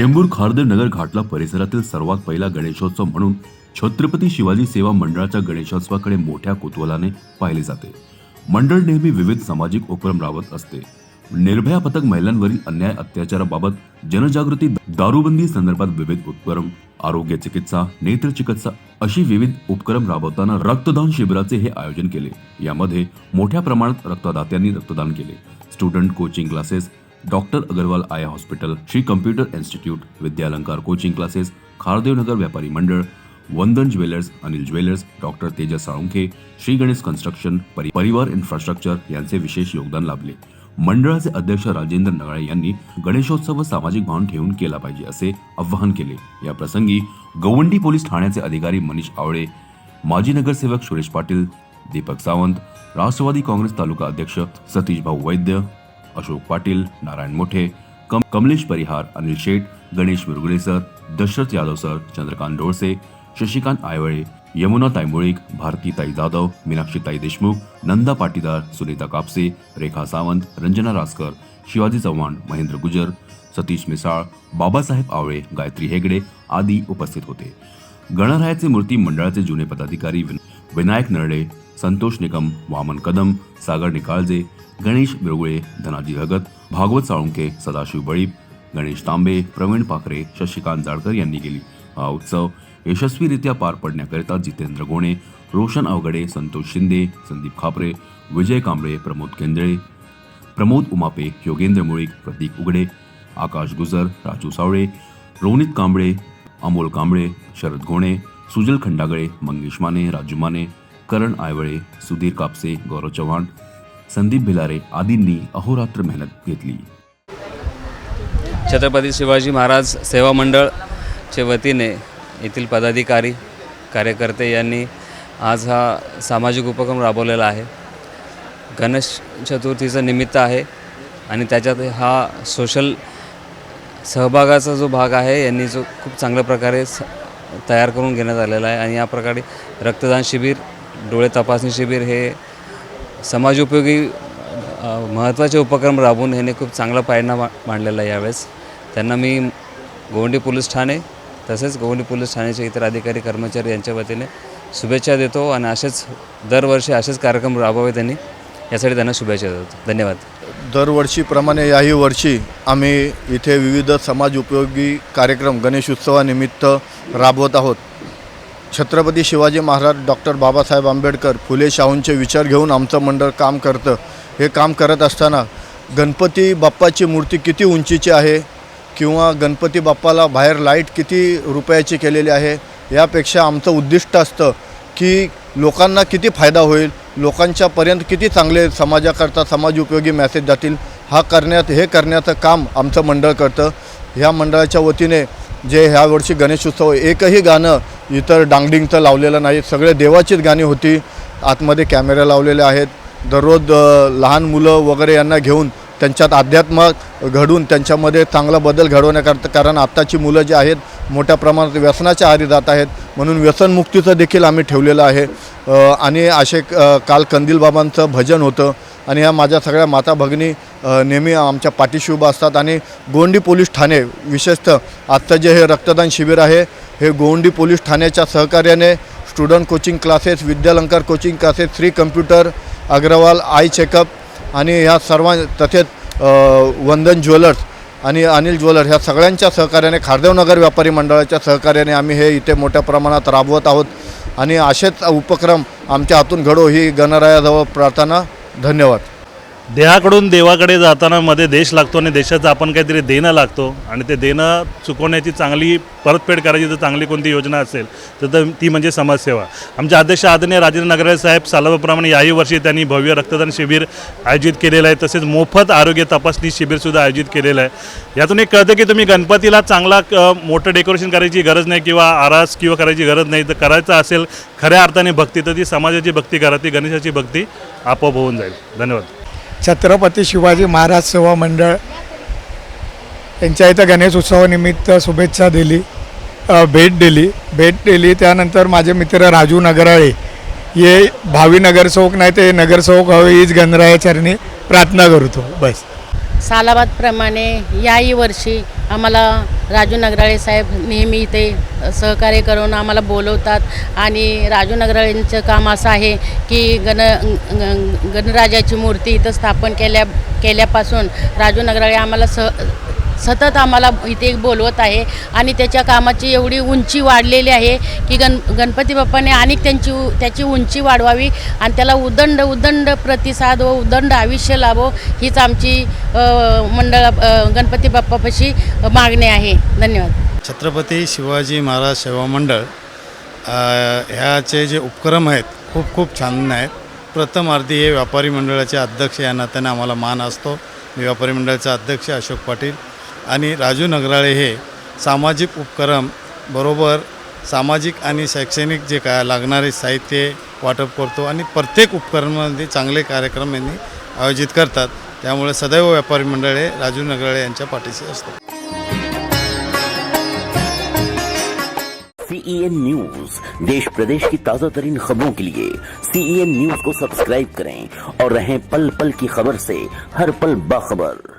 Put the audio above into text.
चेंबूर खारदेव नगर घाटला परिसरातील सर्वात पहिला गणेशोत्सव म्हणून छत्रपती शिवाजी सेवा मंडळाच्या गणेशोत्सवाकडे मोठ्या कुतूहलाने पाहिले जाते. मंडळ नेहमी विविध सामाजिक उपक्रम राबवत असते. निर्भया पथक महिलांवरील अन्याय अत्याचाराबाबत जनजागृती दारूबंदी संदर्भात विविध उपक्रम आरोग्य चिकित्सा नेत्र चिकित्सा अशी विविध उपक्रम राबवताना रक्तदान शिबिराचे हे आयोजन केले. यामध्ये मोठ्या प्रमाणात रक्तदात्यांनी रक्तदान केले. Student coaching classes doctor Agarwal eye hospital Shri computer institute Vidyalankar coaching classes Khardevnagar व्यापारी मंडळ Vandan jewellers Anil jewellers doctor Tejas Salunkhe Shri Ganesh construction परि- परिवार इन्फ्रास्ट्रक्चर यांचे विशेष योगदान लाभले. मंडळाचे अध्यक्ष राजेंद्र नगाळे यांनी गणेशोत्सव व सामाजिक भान ठेवून केला पाहिजे असे आवाहन केले. या प्रसंगी गवंडी पोलीस ठाण्याचे अधिकारी मनीष आवळे माजी नगरसेवक सुरेश पाटील दीपक सावंत राष्ट्रवादी काँग्रेस तालुका अध्यक्ष सतीश भाऊ वैद्य अशोक पाटील नारायण मोठे कम कमलेश परिहार अनिल शेठ गणेश मुरगुळे सर दशरथ यादव सर चंद्रकांत डोळसे शशिकांत आयवळे यमुना ताईमुळीक भारतीताई जाधव मीनाक्षीताई देशमुख नंदा पाटीदार सुनीता कापसे रेखा सावंत रंजना रासकर शिवाजी चव्हाण महेंद्र गुजर सतीश मिसाळ बाबासाहेब आवळे गायत्री हेगडे आदी उपस्थित होते. गणरायाचे मूर्ती मंडळाचे जुने पदाधिकारी विनायक नरडे संतोष निकम वामन कदम सागर निकाळजे गणेश बिरगुळे धनाजी भगत भागवत साळुंके सदाशिव बळीप गणेश तांबे प्रवीण पाखरे शशिकांत जाडकर यांनी केली. हा उत्सव यशस्वीरित्या पार पडण्याकरिता जितेंद्र गोणे रोशन अवगडे संतोष शिंदे संदीप खापरे विजय कांबळे प्रमोद केंद्रे प्रमोद उमापे योगेंद्र मुळीक प्रतीक उगडे आकाश गुजर राजू सावळे रोनित कांबळे अमोल कांबळे शरद घोणे सुजल खंडागळे मंगेश माने राजू माने करण आयवळे सुधीर कापसे गौरव चव्हाण संदीप भिलारे आदींनी अहोरात्र मेहनत घेतली. छत्रपती शिवाजी महाराज सेवा मंडळच्या वतीने येथील पदाधिकारी कार्यकर्ते यांनी आज हा सामाजिक उपक्रम राबवलेला आहे. गणेश चतुर्थीचं निमित्त आहे आणि त्याच्यात हा सोशल सहभागाचा जो भाग आहे यांनी जो खूप चांगल्या प्रकारे स तयार करून घेण्यात आलेला आहे आणि या प्रकारे रक्तदान शिबिर डोळे तपासणी शिबिर हे समाजोपयोगी महत्त्वाचे उपक्रम राबवून ह्याने खूप चांगला पायंडा मा मांडलेला यावेळेस. त्यांना मी गोवंडी पोलीस ठाणे तसेच गोवंडी पोलीस ठाण्याचे इतर अधिकारी कर्मचारी यांच्या वतीने शुभेच्छा देतो आणि असेच दरवर्षी असेच कार्यक्रम राबवावे त्यांनी. यासाठी त्यांना शुभेच्छा देतो. धन्यवाद. दरवर्षीप्रमाणे याही वर्षी आम्ही इथे विविध समाज उपयोगी कार्यक्रम गणेश उत्सवानिमित्त राबवत आहोत. छत्रपती शिवाजी महाराज डॉक्टर बाबासाहेब आंबेडकर फुले शाहूंचे विचार घेऊन आमचं मंडळ काम करतं. हे काम करत असताना गणपती बाप्पाची मूर्ती किती उंचीची आहे किंवा गणपती बाप्पाला बाहेर लाइट किती रुपयाची केलेली आहे यापेक्षा आमचं उद्दिष्ट असतं की लोकांना किती फायदा होईल लोकांच्यापर्यंत किती चांगले समाजाकरता समाज उपयोगी मॅसेज जातील हा करण्यात हे करण्याचं काम आमचं मंडळ करतं. ह्या मंडळाच्या वतीने जे ह्यावर्षी गणेशोत्सव गणेश उत्सव एकही गाणं इतर डांगडिंगचं लावलेलं नाही. सगळे देवाचीच गाणी होती. आतमध्ये कॅमेरे लावलेले आहेत. दररोज लहान मुलं वगैरे यांना घेऊन त्यांच्यात अध्यात्म घडून त्यांच्यामध्ये चांगला बदल घडवण्याकरता कारण आत्ताची मुलं जी आहेत मोठ्या प्रमाणात व्यसनाच्या आहारी जात आहेत. म्हणून व्यसनमुक्तीचं देखील आम्ही ठेवलेलं आहे. आणि असे काल कंदीलबाबांचं भजन होतं. आणि ह्या माझ्या सगळ्या माता भगिनी नेहमी आमच्या पाठीशी उभा असतात. आणि गोंडी पोलीस ठाणे विशेषतः आत्ता जे हे रक्तदान शिबिर आहे हे गोंडी पोलीस ठाण्याच्या सहकार्याने student coaching classes Vidyalankar coaching classes free computer Agrawal eye checkup आणि ह्या सर्वां तसेच वंदन ज्वेलर्स आणि अनिल ज्वेलर ह्या सगळ्यांच्या सहकार्याने खारदेवनगर व्यापारी मंडळाच्या सहकार्याने आम्ही हे इथे मोठ्या प्रमाणात राबवत आहोत. आणि असेच उपक्रम आमच्या हातून घडो ही गणरायाजवळ प्रार्थना. धन्यवाद. देहाकडून देवाकडे जाताना मध्ये देश लागतो आणि देशाचं आपण काहीतरी देणं लागतो आणि ते देणं चुकवण्याची चांगली परतफेड करायची जर चांगली कोणती योजना असेल तर ती म्हणजे समाजसेवा. आमचे अध्यक्ष आदरणीय राजेंद्र नगरे साहेब सालाबाप्रमाणे याही वर्षी त्यांनी भव्य रक्तदान शिबिर आयोजित केलेलं आहे तसेच मोफत आरोग्य तपासणी शिबिरसुद्धा आयोजित केलेलं आहे. यातून एक कळतं की तुम्ही गणपतीला चांगला क- मोठं डेकोरेशन करायची गरज नाही किंवा आरास किंवा करायची गरज नाही. तर करायचं असेल खऱ्या अर्थाने भक्ती तर ती समाजाची भक्ती करा ती गणेशाची भक्ती आपोआप होऊन जाईल. धन्यवाद. छत्रपती शिवाजी महाराज सेवा मंडळ यांच्या इथं गणेश उत्सवानिमित्त शुभेच्छा दिली भेट दिली. भेट दिली त्यानंतर माझे मित्र राजू नगराळे हे भावी नगरसेवक नाही ते नगरसेवक हवे हीच गणरायाचरणी प्रार्थना करतो. बस. सालाबादप्रमाणे याही वर्षी आम्हाला राजू नगराळे साहेब नेहमी इथे सहकार्य करून आम्हाला बोलवतात. आणि राजू नगराळेंचं काम असं आहे की गण ग- गणराजाची मूर्ती इथं स्थापन केल्या केल्यापासून राजू नगराळे आम्हाला स सतत आम्हाला इथे बोलवत आहे आणि त्याच्या कामाची एवढी उंची वाढलेली आहे की गण गणपती बाप्पाने आणि त्यांची उ- त्याची उंची वाढवावी आणि त्याला उदंड उदंड प्रतिसाद व उदंड आयुष्य लाभो हीच आमची मंडळ गणपती बाप्पापाशी मागणी आहे. धन्यवाद. छत्रपती शिवाजी महाराज सेवा मंडळ ह्याचे जे उपक्रम आहेत खूप खूप छान आहेत. प्रथम आरती हे व्यापारी मंडळाचे अध्यक्ष या नात्याने आम्हाला मान असतो. मी व्यापारी मंडळाचे अध्यक्ष अशोक पाटील. आणि राजू नगराळे हे सामाजिक उपक्रम बरोबर सामाजिक आणि शैक्षणिक जे काय लागणारे साहित्य वाटप करतो आणि प्रत्येक उपक्रमामध्ये चांगले कार्यक्रम यांनी आयोजित करतात. त्यामुळे सदैव व्यापारी मंडळे राजू नगराळे यांच्या पाठीशी असतो सीईएन न्यूज देश प्रदेश की ताजा तरीन खबरों के लिए सीईएन न्यूज को सब्सक्राइब करें और रहें पल पल की खबर से हर पल बाखबर।